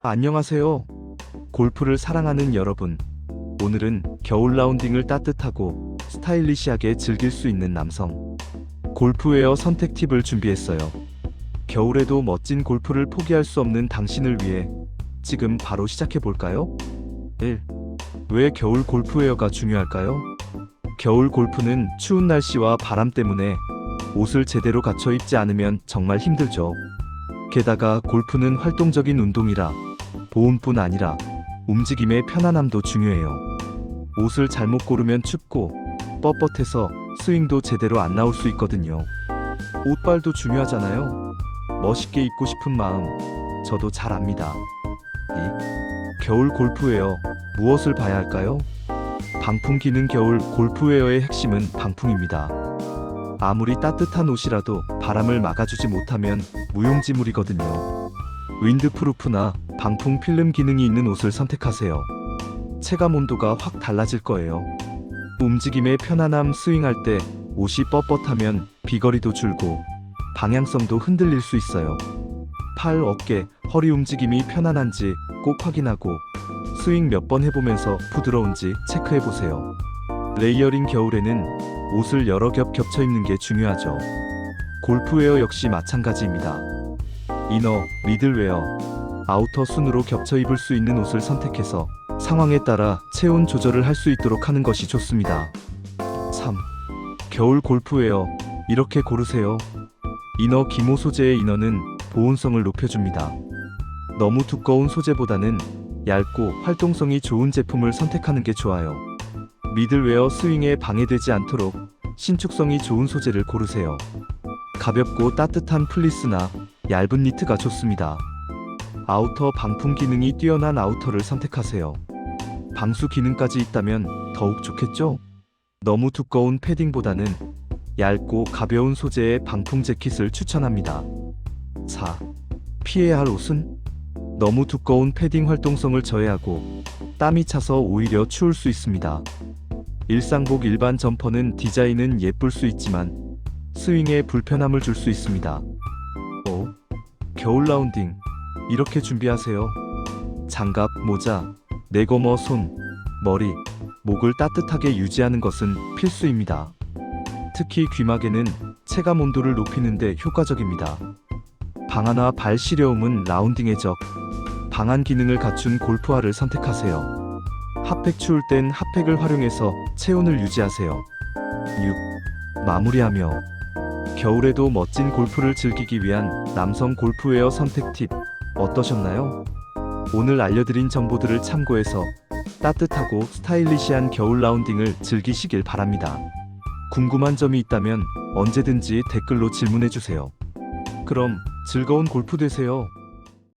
안녕하세요. 골프를 사랑하는 여러분. 오늘은 겨울 라운딩을 따뜻하고 스타일리시하게 즐길 수 있는 남성 골프웨어 선택 팁을 준비했어요. 겨울에도 멋진 골프를 포기할 수 없는 당신을 위해 지금 바로 시작해 볼까요? 1. 왜 겨울 골프웨어가 중요할까요? 겨울 골프는 추운 날씨와 바람 때문에 옷을 제대로 갖춰 입지 않으면 정말 힘들죠. 게다가 골프는 활동적인 운동이라 보온뿐 아니라 움직임의 편안함도 중요해요. 옷을 잘못 고르면 춥고 뻣뻣해서 스윙도 제대로 안 나올 수 있거든요. 옷빨도 중요하잖아요. 멋있게 입고 싶은 마음 저도 잘 압니다. 2. 겨울 골프웨어 무엇을 봐야 할까요? 방풍 기능 겨울 골프웨어의 핵심은 방풍입니다. 아무리 따뜻한 옷이라도 바람을 막아주지 못하면 무용지물이거든요. 윈드프루프나 방풍 필름 기능이 있는 옷을 선택하세요. 체감 온도가 확 달라질 거예요. 움직임의 편안함 스윙할 때 옷이 뻣뻣하면 비거리도 줄고 방향성도 흔들릴 수 있어요. 팔, 어깨, 허리 움직임이 편안한지 꼭 확인하고 스윙 몇 번 해보면서 부드러운지 체크해 보세요. 레이어링 겨울에는 옷을 여러 겹 겹쳐 입는 게 중요하죠. 골프웨어 역시 마찬가지입니다. 이너, 미들웨어, 아우터 순으로 겹쳐 입을 수 있는 옷을 선택해서 상황에 따라 체온 조절을 할 수 있도록 하는 것이 좋습니다. 3. 겨울 골프웨어 이렇게 고르세요. 이너 기모 소재의 이너는 보온성을 높여줍니다. 너무 두꺼운 소재보다는 얇고 활동성이 좋은 제품을 선택하는 게 좋아요. 미들웨어 스윙에 방해되지 않도록 신축성이 좋은 소재를 고르세요. 가볍고 따뜻한 플리스나 얇은 니트가 좋습니다. 아우터 방풍 기능이 뛰어난 아우터를 선택하세요. 방수 기능까지 있다면 더욱 좋겠죠? 너무 두꺼운 패딩보다는 얇고 가벼운 소재의 방풍 재킷을 추천합니다. 4. 피해야 할 옷은? 너무 두꺼운 패딩 활동성을 저해하고 땀이 차서 오히려 추울 수 있습니다. 일상복 일반 점퍼는 디자인은 예쁠 수 있지만 스윙에 불편함을 줄 수 있습니다. 5. 겨울 라운딩 이렇게 준비하세요. 장갑, 모자, 내거머 손, 머리, 목을 따뜻하게 유지하는 것은 필수입니다. 특히 귀마개는 체감 온도를 높이는데 효과적입니다. 방아나 발 시려움은 라운딩의 적. 방안 기능을 갖춘 골프화를 선택하세요. 핫팩 추울 땐 핫팩을 활용해서 체온을 유지하세요. 6. 마무리하며 겨울에도 멋진 골프를 즐기기 위한 남성 골프웨어 선택 팁 어떠셨나요? 오늘 알려드린 정보들을 참고해서 따뜻하고 스타일리시한 겨울 라운딩을 즐기시길 바랍니다. 궁금한 점이 있다면 언제든지 댓글로 질문해 주세요. 그럼 즐거운 골프 되세요.